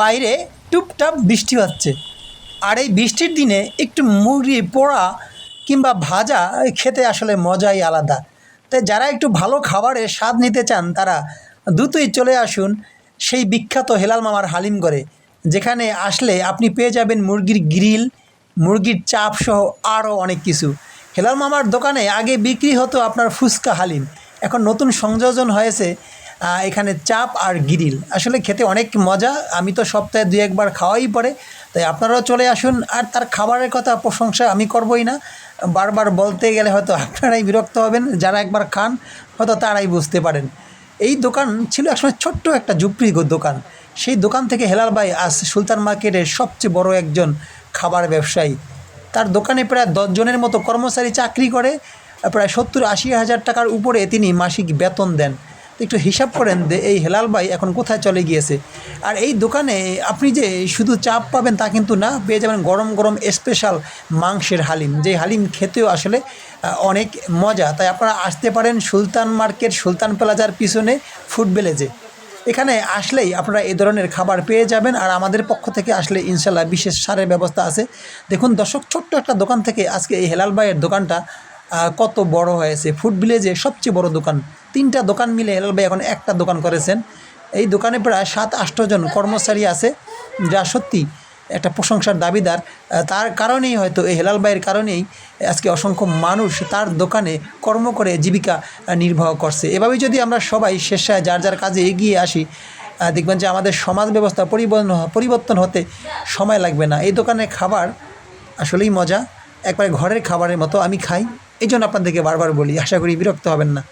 বাইরে টুপটাপ বৃষ্টি হচ্ছে। আর এই বৃষ্টির দিনে একটু মুড়ি পোড়া কিংবা ভাজা খেতে আসলে মজাই আলাদা। তাই যারা একটু ভালো খাবারের স্বাদ নিতে চান, তারা দ্রুতই চলে আসুন সেই বিখ্যাত হেলাল মামার হালিম করে যেখানে আসলে আপনি পেয়ে যাবেন মুরগির গ্রিল, মুরগির চাপ সহ আরও অনেক কিছু। হেলাল মামার দোকানে আগে বিক্রি হতো আপনার ফুচকা হালিম। এখন নতুন সংযোজন হয়েছে এখানে চাপ আর গিরিল। আসলে খেতে অনেক মজা, আমি তো সপ্তাহে দুই একবার খাওয়াই পড়ে। তাই আপনারাও চলে আসুন, আর তার খাবারের কথা প্রশংসা আমি করবই না। বারবার বলতে গেলে হয়তো আপনারাই বিরক্ত হবেন, যারা একবার খান, হয়তো তারাই বুঝতে পারেন। এই দোকান ছিল একসময় ছোট্ট একটা ঝুপড়ি দোকান। সেই দোকান থেকে হেলাল ভাই আজ সুলতান মার্কেটের সবচেয়ে বড় একজন খাবার ব্যবসায়ী। তার দোকানে প্রায় দশজনের মতো কর্মচারী চাকরি করে, প্রায় সত্তর আশি হাজার টাকার উপরে তিনি মাসিক বেতন দেন। একটু হিসাব করেন যে এই হেলাল ভাই এখন কোথায় চলে গিয়েছে। আর এই দোকানে আপনি যে শুধু চাপ পাবেন তা কিন্তু না, পেয়ে যাবেন গরম গরম স্পেশাল মাংসের হালিম। যে হালিম খেতেও আসলে অনেক মজা। তাই আপনারা আসতে পারেন সুলতান মার্কেট, সুলতান প্লাজার পিছনে ফুড ভিলেজে এখানে আসলেই আপনারা এ ধরনের খাবার পেয়ে যাবেন আর আমাদের পক্ষ থেকে আসলে ইনশাল্লাহ বিশেষ সারের ব্যবস্থা আছে। দেখুন দর্শক, ছোট্ট একটা দোকান থেকে আজকে এই হেলাল ভাইয়ের দোকানটা কত বড় হয়েছে। ফুড ভিলেজে সবচেয়ে বড় দোকান। তিনটা দোকান মিলে হেলাল ভাই এখন একটা দোকান করেছেন। এই দোকানে প্রায় সাত আটজন কর্মচারী আছে যা সত্যি একটা প্রশংসার দাবিদার। তার কারণেই হয়তো এই হেলাল ভাইয়ের কারণেই আজকে অসংখ্য মানুষ তার দোকানে কর্ম করে জীবিকা নির্বাহ করছে। এভাবেই যদি আমরা সবাই শেষে যার যার কাজে এগিয়ে আসি দেখবেন যে আমাদের সমাজ ব্যবস্থা পরিবর্তন পরিবর্তন হতে সময় লাগবে না। এই দোকানের খাবার আসলেই মজা। একবারে ঘরের খাবারের মতো আমি খাই। এই জন্য আপনাদেরকে বারবার বলি, আশা করি বিরক্ত হবেন না।